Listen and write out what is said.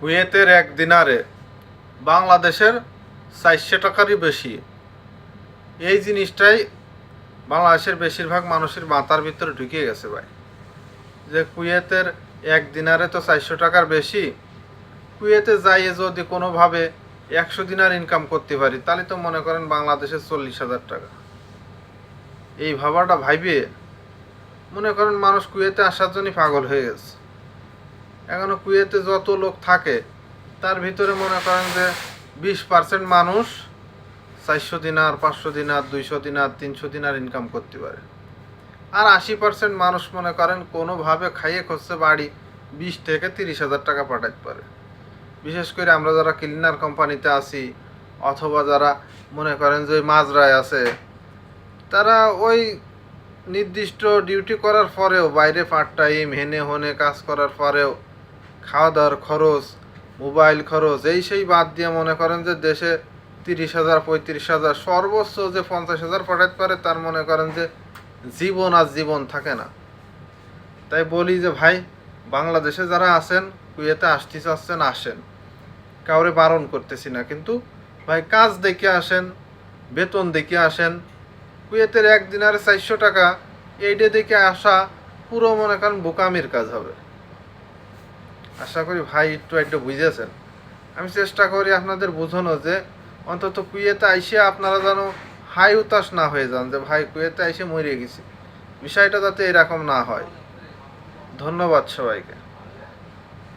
কুয়েতের এক দিনারে বাংলাদেশের চারশো টাকারই বেশি। এই জিনিসটাই বাংলাদেশের বেশিরভাগ মানুষের মাথার ভিতরে ঢুকে গেছে ভাই। যে কুয়েতের এক দিনারে তো চারশো টাকার বেশি, কুয়েতে যাইয়ে যদি কোনোভাবে একশো দিনার ইনকাম করতে পারি, তাহলে তো মনে করেন বাংলাদেশের চল্লিশ হাজার টাকা। এই ভাবাটা ভাইবে, মনে করেন মানুষ কুয়েতে আসার জন্যই পাগল হয়ে গেছে। এখনও কুয়েতে যত লোক থাকে, তার ভিতরে মনে করেন যে বিশ পার্সেন্ট মানুষ চারশো দিনার পাঁচশো দিনার দুইশো দিনার তিনশো দিনার ইনকাম করতে পারে। আর আশি পার্সেন্ট মানুষ মনে করেন কোনোভাবে খাইয়ে খরচে বাড়ি বিশ থেকে তিরিশ হাজার টাকা পাঠাতে পারে। বিশেষ করে আমরা যারা ক্লিনার কোম্পানিতে আছি, অথবা যারা মনে করেন যে মাজরায় আছে, তারা ওই নির্দিষ্ট ডিউটি করার পরেও, বাইরে পার্ট টাইম হেনে হনে কাজ করার পরেও খাওয়া দাওয়ার খরচ, মোবাইল খরচ, এই সেই বাদ দিয়ে মনে করেন যে দেশে তিরিশ হাজার, পঁয়ত্রিশ হাজার, সর্বোচ্চ যে পঞ্চাশ হাজার পাঠাতে পারে, তার মনে করেন যে জীবন আর জীবন থাকে না। তাই বলি যে, ভাই, বাংলাদেশে যারা আছেন, কুয়েতে আসতে চাচ্ছেন আসেন। কাউরে বারণ করতেছি না। কিন্তু, ভাই, কাজ দেখে আসেন, বেতন দেখে আসেন, কুয়েতের একদিনের চারশো টাকা এইটা দেখে আসা, পুরো মনে করেন বোকামির কাজ হবে। আশা করি ভাই একটু একটু বুঝেছেন। আমি চেষ্টা করি আপনাদের বোঝানো যে অন্তত কুয়েতে আইসে আপনারা যেন হাই উতাস না হয়ে যান যে ভাই কুয়েতে আইসে মরিয়ে গেছি। বিষয়টা যাতে এরকম না হয়। ধন্যবাদ সবাইকে।